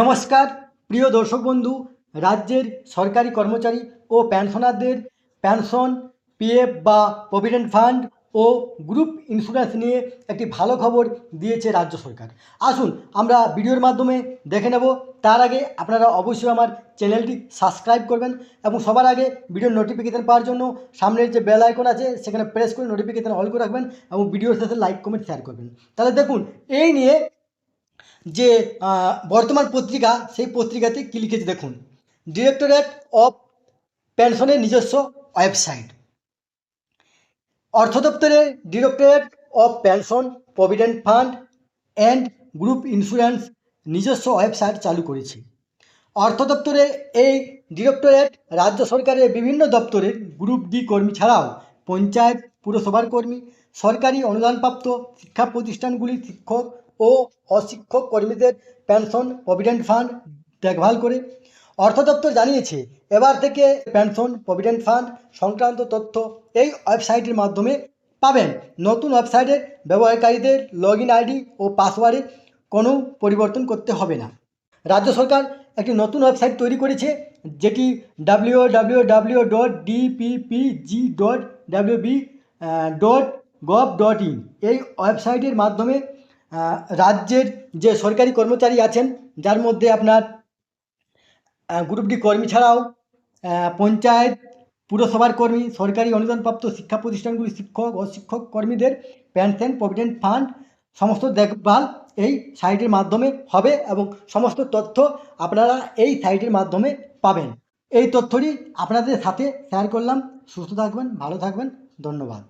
নমস্কার, প্রিয় দর্শক বন্ধু, রাজ্যের সরকারি কর্মচারী ও পেনশনারদের পেনশন পিএফ বা প্রভিডেন্ট ফান্ড ও গ্রুপ ইন্স্যুরেন্স নিয়ে একটি ভালো খবর দিয়েছে রাজ্য সরকার। আসুন, আমরা ভিডিওর মাধ্যমে দেখে নেব। তার আগে আপনারা অবশ্যই আমার চ্যানেলটি সাবস্ক্রাইব করবেন এবং সবার আগে ভিডিওর নোটিফিকেশান পাওয়ার জন্য সামনের যে বেল আইকন আছে, সেখানে প্রেস করে নোটিফিকেশান অল করে রাখবেন এবং ভিডিওর সাথে লাইক কমেন্ট শেয়ার করবেন। তাহলে দেখুন, এই নিয়ে যে বর্তমান পত্রিকা, সেই পত্রিকাতে কী দেখুন। ডিরেক্টরেট অফ পেনশনের নিজস্ব ওয়েবসাইট অর্থ দপ্তরের directorate of pension provident fund and group insurance নিজস্ব ওয়েবসাইট চালু করেছে। অর্থ দপ্তরে এই ডিরেক্টরেট রাজ্য সরকারের বিভিন্ন দপ্তরের গ্রুপ ডি কর্মী ছাড়াও পঞ্চায়েত, পুরসভার কর্মী সরকারি অনুদানপ্রাপ্ত শিক্ষা প্রতিষ্ঠানগুলি শিক্ষক ও অশিক্ষক কর্মীদের পেনশন, প্রভিডেন্ট ফান্ড দেখভাল করে অর্থ দপ্তর জানিয়েছে। এবার থেকে পেনশন, প্রভিডেন্ট ফান্ড সংক্রান্ত তথ্য এই ওয়েবসাইটের মাধ্যমে পাবেন। নতুন ওয়েবসাইটের ব্যবহারকারীদের লগ আইডি ও পাসওয়ার্ডে কোনো পরিবর্তন করতে হবে না। রাজ্য সরকার একটি নতুন ওয়েবসাইট তৈরি করেছে, যেটি W W W dot DPPG dot W B dot gov dot in এই ওয়েবসাইটের মাধ্যমে রাজ্যের যে সরকারি কর্মচারী আছেন, যার মধ্যে আপনার গ্রুপ ডি কর্মী ছাড়াও পঞ্চায়েত, পুরসভার কর্মী, সরকারি অনুদানপ্রাপ্ত শিক্ষা প্রতিষ্ঠানগুলির শিক্ষক, অশিক্ষক কর্মীদের পেনশন প্রভিডেন্ট ফান্ড সমস্ত দেখভাল এই সাইটের মাধ্যমে হবে এবং সমস্ত তথ্য আপনারা এই সাইটের মাধ্যমে পাবেন। এই তথ্যটি আপনাদের সাথে শেয়ার করলাম। সুস্থ থাকবেন, ভালো থাকবেন। ধন্যবাদ।